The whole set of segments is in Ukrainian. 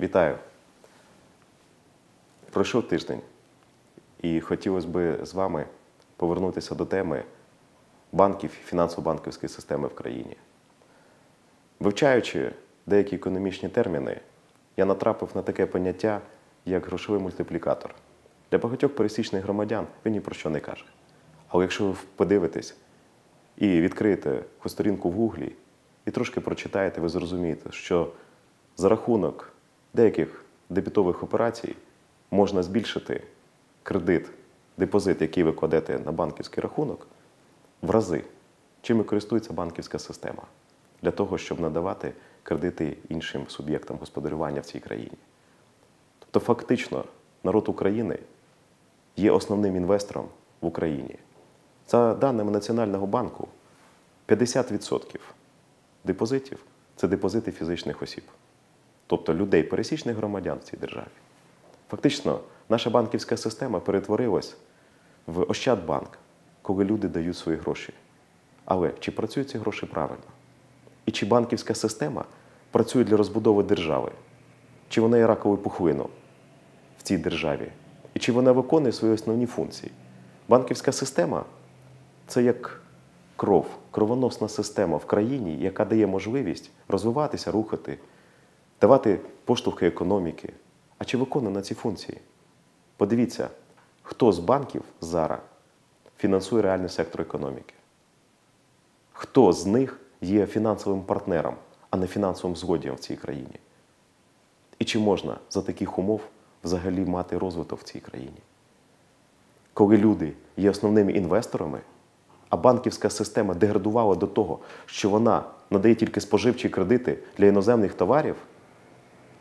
Вітаю. Пройшов тиждень, і хотілося б з вами повернутися до теми банків і фінансово-банківської системи в країні. Вивчаючи деякі економічні терміни, я натрапив на таке поняття, як грошовий мультиплікатор. Для багатьох пересічних громадян він ні про що не каже. Але якщо ви подивитесь і відкриєте сторінку в Гуглі і трошки прочитаєте, ви зрозумієте, що за рахунок деяких дебітових операцій можна збільшити кредит, депозит, який ви кладете на банківський рахунок, в рази, чим і користується банківська система для того, щоб надавати кредити іншим суб'єктам господарювання в цій країні. Тобто, фактично, народ України є основним інвестором в Україні. За даними Національного банку, 50% депозитів це депозити фізичних осіб, тобто людей, пересічних громадян в цій державі. Фактично, наша банківська система перетворилась в Ощадбанк, коли люди дають свої гроші. Але чи працюють ці гроші правильно? І чи банківська система працює для розбудови держави? Чи вона є раковою пухлином в цій державі? І чи вона виконує свої основні функції? Банківська система це як кров, кровоносна система в країні, яка дає можливість розвиватися, рухати, давати поштовхи економіки. А чи виконує на ці функції? Подивіться, хто з банків зараз фінансує реальний сектор економіки? Хто з них є фінансовим партнером, а не фінансовим злодієм в цій країні? І чи можна за таких умов взагалі мати розвиток в цій країні? Коли люди є основними інвесторами, а банківська система деградувала до того, що вона надає тільки споживчі кредити для іноземних товарів,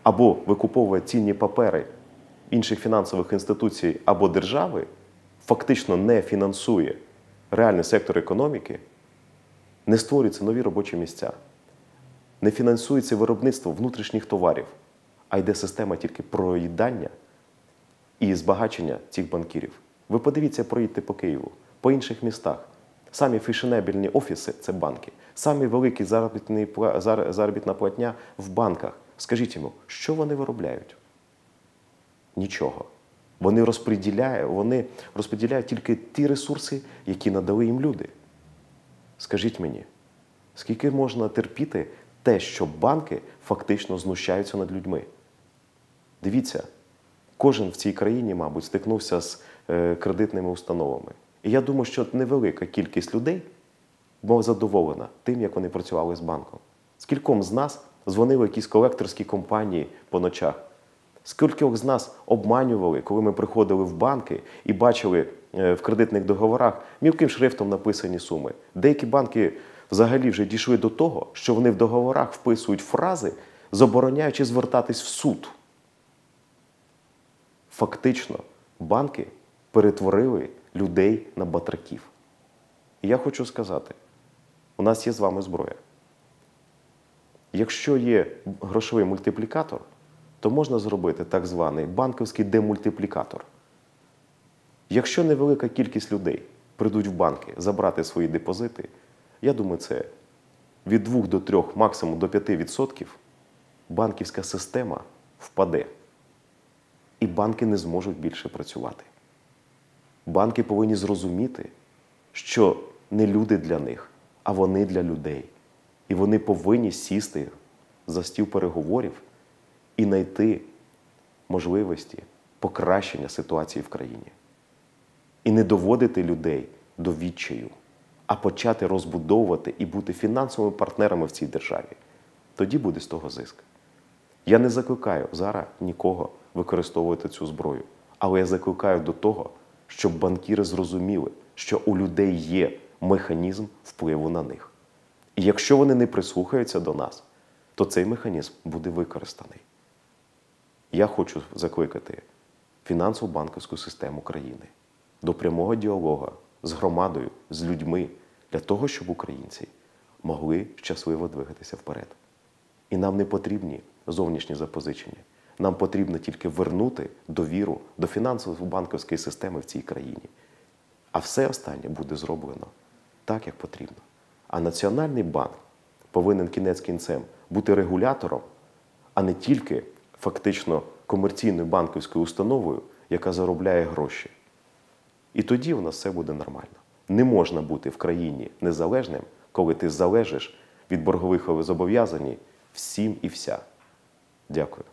або викуповує цінні папери інших фінансових інституцій або держави, фактично не фінансує реальний сектор економіки, не створюються нові робочі місця, не фінансується виробництво внутрішніх товарів, а йде система тільки проїдання і збагачення цих банкірів. Ви подивіться, проїдьте по Києву, по інших містах. Самі фешенебельні офіси це банки, самі великі заробітна платня в банках. Скажіть йому, що вони виробляють? Нічого. Вони розподіляють, вони розподіляють тільки ті ресурси, які надали їм люди. Скажіть мені, скільки можна терпіти те, що банки фактично знущаються над людьми? Дивіться, кожен в цій країні, мабуть, стикнувся з е, кредитними установами. І я думаю, що невелика кількість людей була задоволена тим, як вони працювали з банком. Скільком з нас дзвонили якісь колекторські компанії по ночах. Скількох з нас обманювали, коли ми приходили в банки і бачили в кредитних договорах мілким шрифтом написані суми. Деякі банки взагалі вже дійшли до того, що вони в договорах вписують фрази, забороняючи звертатись в суд. Фактично, банки перетворили людей на батраків. І я хочу сказати: у нас є з вами зброя. Якщо є грошовий мультиплікатор, то можна зробити так званий банківський демультиплікатор. Якщо невелика кількість людей прийдуть в банки забрати свої депозити, я думаю, це від 2 до 3, максимум до 5% банківська система впаде. І банки не зможуть більше працювати. Банки повинні зрозуміти, що не люди для них, а вони для людей. І вони повинні сісти за стіл переговорів і знайти можливості покращення ситуації в країні. І не доводити людей до відчаю, а почати розбудовувати і бути фінансовими партнерами в цій державі. Тоді буде з того зиск. Я не закликаю зараз нікого використовувати цю зброю, але я закликаю до того, щоб банкіри зрозуміли, що у людей є механізм впливу на них. І якщо вони не прислухаються до нас, то цей механізм буде використаний. Я хочу закликати фінансово банківську систему країни до прямого діалогу з громадою, з людьми, для того, щоб українці могли щасливо двигатися вперед. І нам не потрібні зовнішні запозичення. Нам потрібно тільки вернути довіру до фінансово-банківської системи в цій країні. А все останнє буде зроблено так, як потрібно. А Національний банк повинен кінець кінцем бути регулятором, а не тільки фактично комерційною банківською установою, яка заробляє гроші. І тоді у нас все буде нормально. Не можна бути в країні незалежним, коли ти залежиш від боргових зобов'язань всім і вся. Дякую.